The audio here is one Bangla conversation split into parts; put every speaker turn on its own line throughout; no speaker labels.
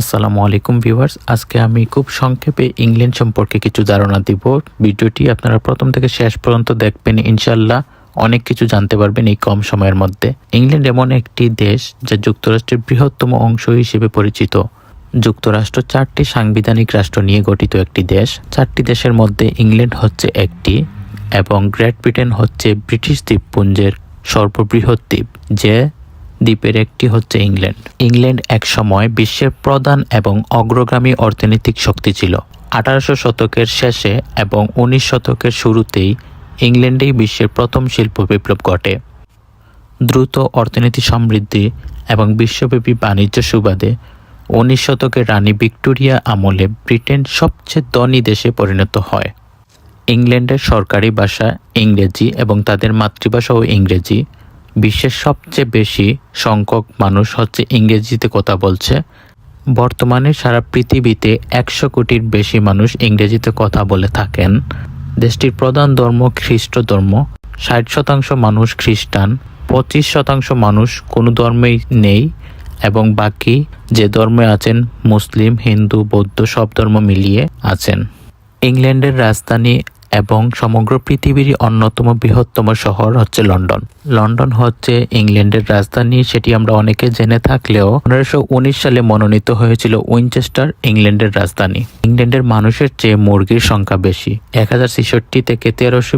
আসসালামু আলাইকুম ভিউয়ার্স। আজকে আমি খুব সংক্ষেপে ইংল্যান্ড সম্পর্কে কিছু ধারণা দিব। ভিডিওটি আপনারা প্রথম থেকে শেষ পর্যন্ত দেখবেন ইনশাল্লাহ অনেক কিছু জানতে পারবেন এই কম সময়ের মধ্যে। ইংল্যান্ড এমন একটি দেশ যা যুক্তরাষ্ট্রের বৃহত্তম অংশ হিসেবে পরিচিত। যুক্তরাষ্ট্র চারটি সাংবিধানিক রাষ্ট্র নিয়ে গঠিত একটি দেশ। চারটি দেশের মধ্যে ইংল্যান্ড হচ্ছে একটি এবং গ্রেট ব্রিটেন হচ্ছে ব্রিটিশ দ্বীপপুঞ্জের সর্ববৃহৎ দ্বীপ, যে দ্বীপের একটি হচ্ছে ইংল্যান্ড। ইংল্যান্ড এক সময় বিশ্বের প্রধান এবং অগ্রগামী অর্থনৈতিক শক্তি ছিল। আঠারোশো শতকের শেষে এবং উনিশ শতকের শুরুতেই ইংল্যান্ডেই বিশ্বের প্রথম শিল্প বিপ্লব ঘটে। দ্রুত অর্থনীতি সমৃদ্ধি এবং বিশ্বব্যাপী বাণিজ্য সুবাদে উনিশ শতকের রানী ভিক্টোরিয়া আমলে ব্রিটেন সবচেয়ে ধনী দেশে পরিণত হয়। ইংল্যান্ডের সরকারি ভাষা ইংরেজি এবং তাদের মাতৃভাষাও ইংরেজি। বিশ্বের সবচেয়ে বেশি সংখ্যক মানুষ হচ্ছে ইংরেজিতে কথা বলছে। বর্তমানে সারা পৃথিবীতে একশো কোটির বেশি মানুষ ইংরেজিতে কথা বলে থাকেন। দেশটির প্রধান ধর্ম খ্রিস্ট ধর্ম। ষাট শতাংশ মানুষ খ্রিস্টান, পঁচিশ শতাংশ মানুষ কোনো ধর্মেই নেই এবং বাকি যে ধর্মে আছেন মুসলিম, হিন্দু, বৌদ্ধ সব ধর্ম মিলিয়ে আছেন। ইংল্যান্ডের রাজধানী এবং সমগ্র পৃথিবীর অন্যতম বৃহত্তম শহর হচ্ছে লন্ডন। লন্ডন হচ্ছে ইংল্যান্ডের রাজধানী, সেটি আমরা অনেকে জেনে থাকলেও পনেরোশো সালে মনোনীত হয়েছিল উইনচেস্টার, ইংল্যান্ডের রাজধানী। ইংল্যান্ডের মানুষের চেয়ে মুরগির সংখ্যা বেশি। এক হাজার ছেষট্টি থেকে তেরোশো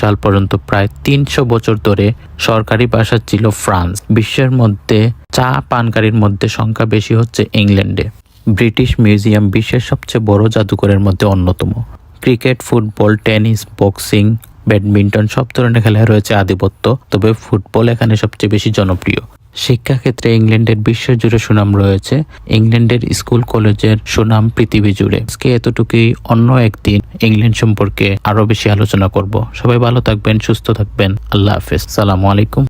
সাল পর্যন্ত প্রায় তিনশো বছর ধরে সরকারি ভাষা ছিল ফ্রান্স। বিশ্বের মধ্যে চা পানকারীর মধ্যে সংখ্যা বেশি হচ্ছে ইংল্যান্ডে। ব্রিটিশ মিউজিয়াম বিশ্বের সবচেয়ে বড় জাদুঘরের মধ্যে অন্যতম। Cricket, football, tennis, boxing, badminton সব ধরনের খেলায় রয়েছে আধিপত্য, তবে ফুটবল এখানে সবচেয়ে বেশি জনপ্রিয়। শিক্ষাক্ষেত্রে ইংল্যান্ডের বিশ্বজুড়ে সুনাম রয়েছে। ইংল্যান্ডের স্কুল কলেজের সুনাম পৃথিবী জুড়ে। আজকে এতটুকুই, অন্য একদিন ইংল্যান্ড সম্পর্কে আরও বেশি আলোচনা করব। সবাই ভালো থাকবেন, সুস্থ থাকবেন। আল্লাহ হাফেজ। সালামু আলাইকুম।